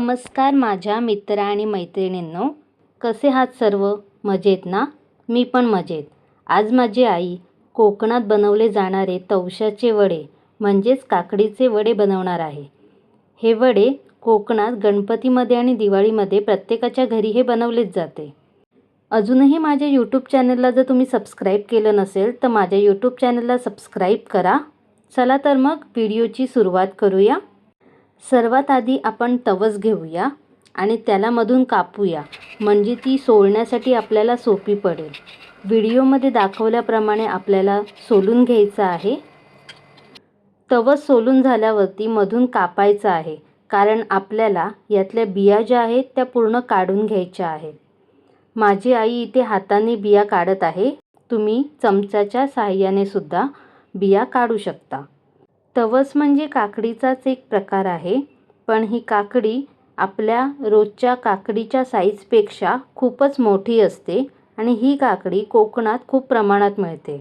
नमस्कार माझ्या मित्र आणि मैत्रिणींनो. कसे आहात सर्व? मजेत ना? मी पण मजेत. आज माझी आई कोकणात बनवले जाणारे तवशाचे वडे म्हणजेच काकडीचे वडे बनवणार आहे. हे वडे कोकणात गणपतीमध्ये आणि दिवाळीमध्ये प्रत्येकाच्या घरी हे बनवलेच जाते. अजूनही माझ्या यूट्यूब चॅनलला जर तुम्ही सबस्क्राईब केलं नसेल तर माझ्या यूट्यूब चॅनलला सबस्क्राईब करा. चला तर मग व्हिडिओची सुरुवात करूया. सर्वात आधी आपण तवस घेऊया आणि त्याला मधून कापूया. म्हणजे ती सोलण्यासाठी आपल्याला सोपी पडेल. व्हिडिओमध्ये दाखवल्याप्रमाणे आपल्याला सोलून घ्यायचं आहे. तवस सोलून झाल्यावरती मधून कापायचं आहे. कारण आपल्याला यातल्या बिया ज्या आहेत त्या पूर्ण काढून घ्यायच्या आहेत. माझी आई इथे हाताने बिया काढत आहे. तुम्ही चमच्याच्या साहाय्याने सुद्धा बिया काढू शकता. तवस म्हणजे काकडीचाच एक प्रकार आहे पण ही काकडी आपल्या रोजच्या काकडीच्या साईजपेक्षा खूपच मोठी असते आणि ही काकडी कोकणात खूप प्रमाणात मिळते.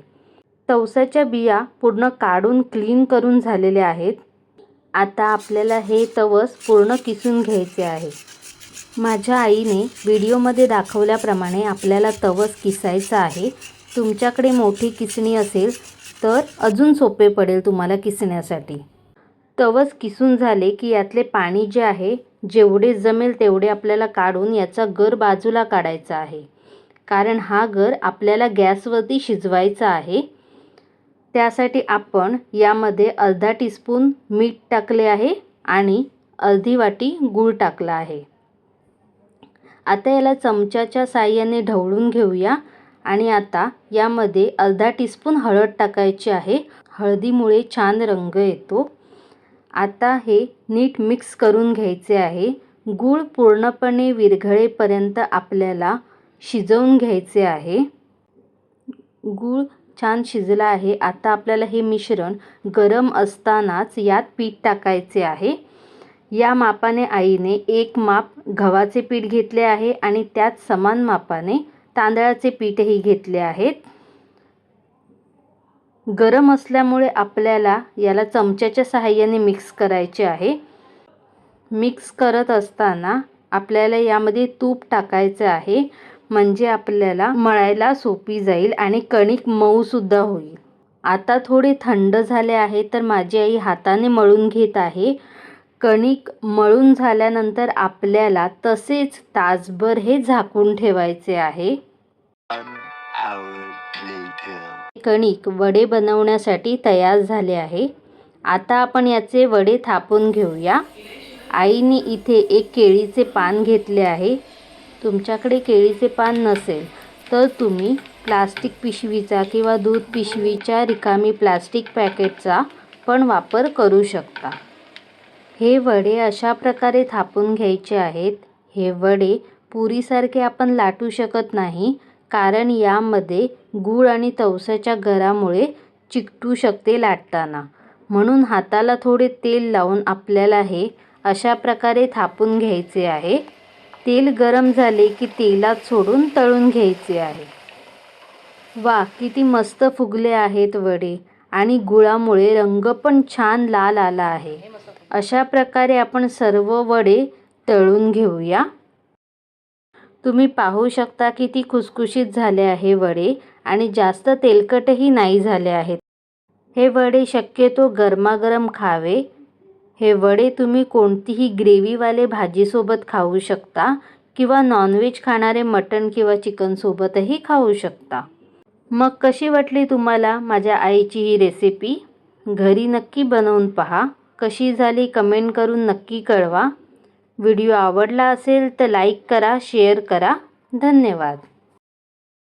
तवसाच्या बिया पूर्ण काढून क्लीन करून झालेल्या आहेत. आता आपल्याला हे तवस पूर्ण किसून घ्यायचे आहे. माझ्या आईने व्हिडिओमध्ये दाखवल्याप्रमाणे आपल्याला तवस किसायचा आहे. तुमच्याकडे मोठी किसणी असेल तर अजून सोपे पडेल तुम्हाला किसण्यासाठी. तवस किसून झाले की यातले पाणी जे आहे जेवढे जमेल तेवढे आपल्याला काढून याचा गर बाजूला काढायचा आहे. कारण हा गर आपल्याला गॅसवरती शिजवायचा आहे. त्यासाठी आपण यामध्ये अर्धा टीस्पून मीठ टाकले आहे आणि अर्धी वाटी गूळ टाकला आहे. आता याला चमच्याच्या साहाय्याने ढवळून घेऊया. आणि आता यामध्ये अर्धा टीस्पून हळद टाकायची आहे. हळदीमुळे छान रंग येतो. आता हे नीट मिक्स करून घ्यायचे आहे. गूळ पूर्णपणे विरघळेपर्यंत आपल्याला शिजवून घ्यायचे आहे. गूळ छान शिजला आहे. आता आपल्याला हे मिश्रण गरम असतानाच यात पीठ टाकायचे आहे. या मापाने आईने एक माप गव्हाचे पीठ घेतले आहे आणि त्यात समान मापाने तांदळाचे पीठही घेतले आहेत. गरम असल्यामुळे आपल्याला याला चमच्याच्या सहाय्याने मिक्स करायचे आहे. मिक्स करत असताना आपल्याला यामध्ये तूप टाकायचं आहे. म्हणजे आपल्याला मळायला सोपी जाईल आणि कणिक मऊसुद्धा होईल. आता थोडे थंड झाले आहे तर माझी आई हाताने मळून घेत आहे. कणिक मळून झाल्यानंतर आपल्याला तसेच तासभर हे झाकून ठेवायचे आहे. कणिक वडे बनवण्यासाठी तयार झाले आहे. आता आपण याचे वडे थापून घेऊया. आईने इथे एक केळीचे पान घेतले आहे. तुमच्याकडे केळीचे पान नसेल तर तुम्ही प्लास्टिक पिशवीचा किंवा दूध पिशवीच्या रिकामी प्लास्टिक पॅकेटचा पण वापर करू शकता. हे वडे अशा प्रकारे थापून घ्यायचे आहेत. हे वडे पुरीसारखे आपण लाटू शकत नाही कारण यामध्ये गूळ आणि तवसाच्या गरामुळे चिकटू शकते लाटताना. म्हणून हाताला थोडे तेल लावून आपल्याला हे अशा प्रकारे थापून घ्यायचे आहे. तेल गरम झाले की तेलात सोडून तळून घ्यायचे आहे. वा किती मस्त फुगले आहेत वडे आणि गुळामुळे रंग पण छान लाल आला आहे. अशा प्रकारे आपण सर्व वडे तळून घेऊया. तुम्ही पाहू शकता की ती खुसखुशीत झाले आहे वडे आणि जास्त तेलकटही नाही झाले आहेत. हे वडे शक्यतो गरमागरम खावे. हे वडे तुम्ही कोणतीही ग्रेव्हीवाले भाजीसोबत खाऊ शकता किंवा नॉनव्हेज खाणारे मटण किंवा चिकनसोबतही खाऊ शकता. मग कशी वाटली तुम्हाला माझ्या आईची ही रेसिपी? घरी नक्की बनवून पहा. कशी झाली कमेंट करून नक्की कळवा. व्हिडिओ आवडला असेल तर लाईक करा शेअर करा. धन्यवाद.